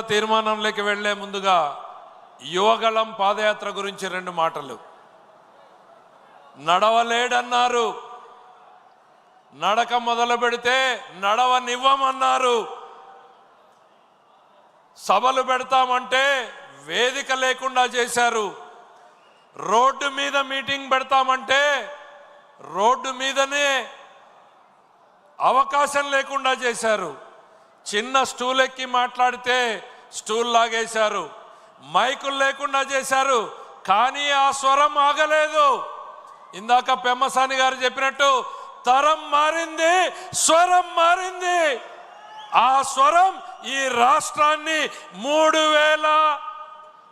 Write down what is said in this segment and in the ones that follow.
తీర్మానంలోకి వెళ్ళే ముందుగా యువగళం పాదయాత్ర గురించి రెండు మాటలు. నడవలేడన్నారు. నడక మొదలు పెడితే నడవనివ్వమన్నారు. సభలు పెడతామంటే వేదిక లేకుండా చేశారు. రోడ్డు మీద మీటింగ్ పెడతామంటే రోడ్డు మీదనే అవకాశం లేకుండా చేశారు. చిన్న స్టూల్ ఎక్కి మాట్లాడితే స్టూల్ లాగేశారు. మైకులు లేకుండా చేశారు. కానీ ఆ స్వరం ఆగలేదు. ఇందాక పెమ్మసాని గారు చెప్పినట్టు తరం మారింది స్వరం మారింది. ఆ స్వరం ఈ రాష్ట్రాన్ని మూడు వేల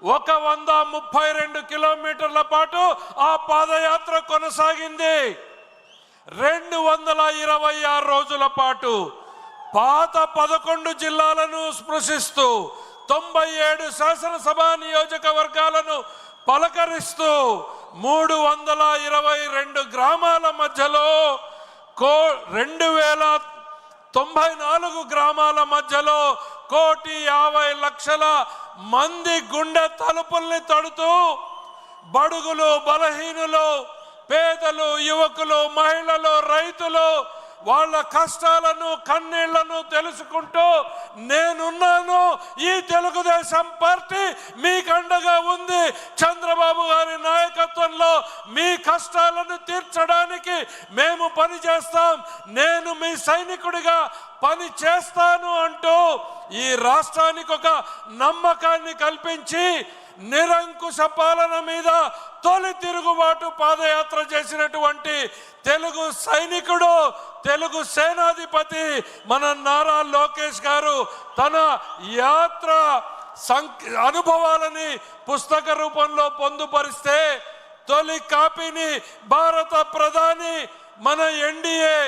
ఒక వంద ముప్పై రెండు కిలోమీటర్ల పాటు ఆ పాదయాత్ర కొనసాగింది. రెండు వందల ఇరవై ఆరు రోజుల పాటు పాత పదకొండు జిల్లాలను స్పృశిస్తూ తొంభై ఏడు శాసనసభ నియోజకవర్గాలను పలకరిస్తూ మూడు వందల ఇరవై రెండు గ్రామాల మధ్యలో కో రెండు వేల తొంభై నాలుగు గ్రామాల మధ్యలో కోటి యాభై లక్షల మంది గుండె తలుపుల్ని తడుతూ బడుగులు బలహీనులు పేదలు యువకులు మహిళలు రైతులు వాళ్ళ కష్టాలను కన్నీళ్ళను తెలుసుకుంటూ నేనున్నాను. ఈ తెలుగుదేశం పార్టీ మీకు అండగా ఉంది. చంద్రబాబు గారి ప్రభుత్వంలో మీ కష్టాలను తీర్చడానికి మేము పని చేస్తాం. నేను మీ సైనికుడిగా పని చేస్తాను అంటూ ఈ రాష్ట్రానికి ఒక నమ్మకాన్ని కల్పించి నిరంకుశ పాలన మీద తొలి తిరుగుబాటు పాదయాత్ర చేసినటువంటి తెలుగు సైనికుడు తెలుగు సేనాధిపతి మన నారా లోకేష్ గారు తన యాత్ర సంక్ అనుభవాలని పుస్తక రూపంలో పొందుపరిస్తే తొలి కాపీని భారత ప్రధాని మన ఎన్డీఏ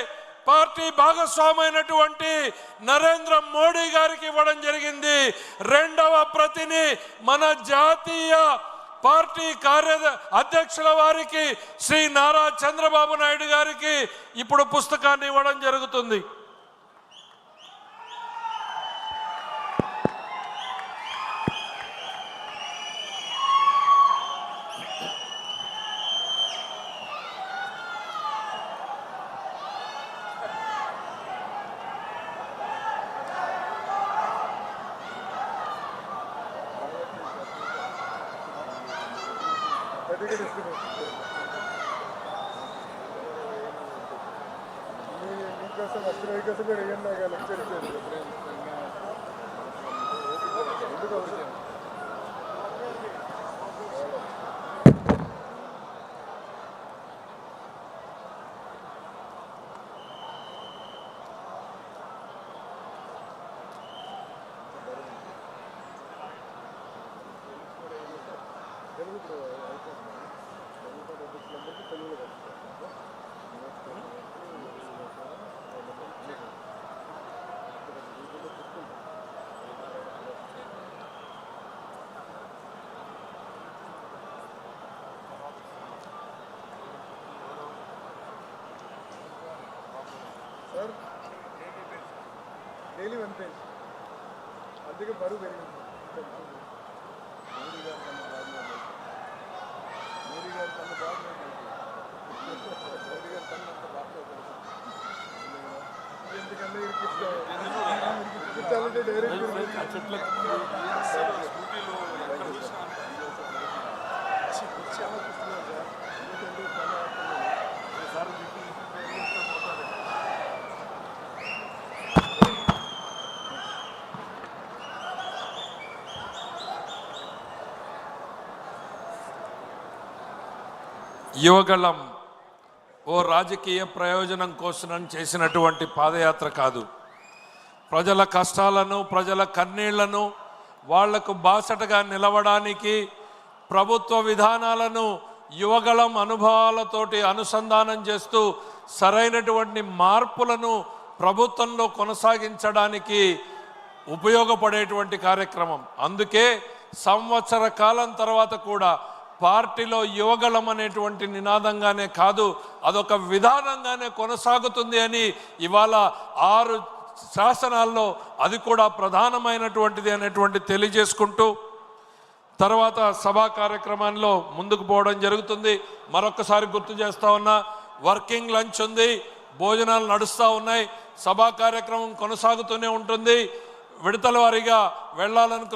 పార్టీ భాగస్వామైనటువంటి నరేంద్ర మోడీ గారికి ఇవ్వడం జరిగింది. రెండవ ప్రతిని మన జాతీయ పార్టీ కార్య అధ్యక్షుల వారికి శ్రీ నారా చంద్రబాబు నాయుడు గారికి ఇప్పుడు పుస్తకాన్ని ఇవ్వడం జరుగుతుంది. कसं कसं कसं సార్ డైలీ వన్ పేజ్. అందుకే బరువు పెరిగింది. యువగళం ఓ రాజకీయ ప్రయోజనం కోసం చేసినటువంటి పాదయాత్ర కాదు. ప్రజల కష్టాలను ప్రజల కన్నీళ్ళను వాళ్ళకు బాసటగా నిలవడానికి ప్రభుత్వ విధానాలను యువగళం అనుభవాలతోటి అనుసంధానం చేస్తూ సరైనటువంటి మార్పులను ప్రభుత్వంలో కొనసాగించడానికి ఉపయోగపడేటువంటి కార్యక్రమం. అందుకే సంవత్సర కాలం తర్వాత కూడా పార్టీలో యువగళం అనేటువంటి నినాదంగానే కాదు అదొక విధానంగానే కొనసాగుతుంది అని ఇవాళ ఆరు శాసనాల్లో అది కూడా ప్రధానమైనటువంటిది అనేటువంటి తెలియజేసుకుంటూ తర్వాత సభా కార్యక్రమాల్లో ముందుకు పోవడం జరుగుతుంది. మరొకసారి గుర్తు చేస్తా ఉన్నా వర్కింగ్ లంచ్ ఉంది భోజనాలు నడుస్తూ ఉన్నాయి సభా కార్యక్రమం కొనసాగుతూనే ఉంటుంది. విడతల వారీగా వెళ్ళాలనుకు